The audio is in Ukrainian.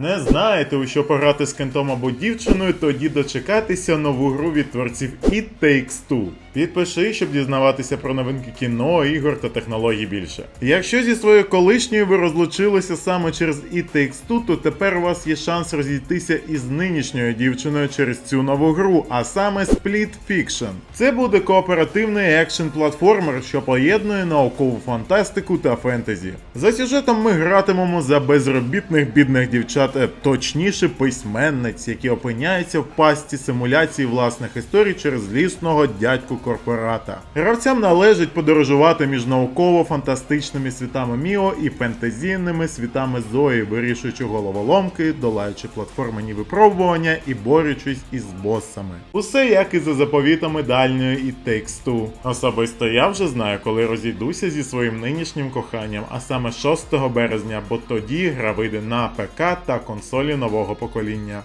Не знаєте, у що пограти з кентом або дівчиною, тоді дочекатися нову гру від творців It Takes Two. Підпиши, щоб дізнаватися про новинки кіно, ігор та технологій більше. Якщо зі своєю колишньою ви розлучилися саме через It Takes Two, то тепер у вас є шанс розійтися із нинішньою дівчиною через цю нову гру, а саме Split Fiction. Це буде кооперативний екшн платформер, що поєднує наукову фантастику та фентезі. За сюжетом ми гратимемо за безробітних бідних дівчат, е, точніше письменниць, які опиняються в пастці симуляції власних історій через злісного дядьку корпората. Гравцям належить подорожувати між науково-фантастичними світами Міо і фентезійними світами Зої, вирішуючи головоломки, долаючи платформені випробування і борючись із босами. Усе як і за заповітами дальньої і Two. Особисто я вже знаю, коли розійдуся зі своїм нинішнім коханням, а саме 6 березня, бо тоді гра вийде на ПК та консолі нового покоління.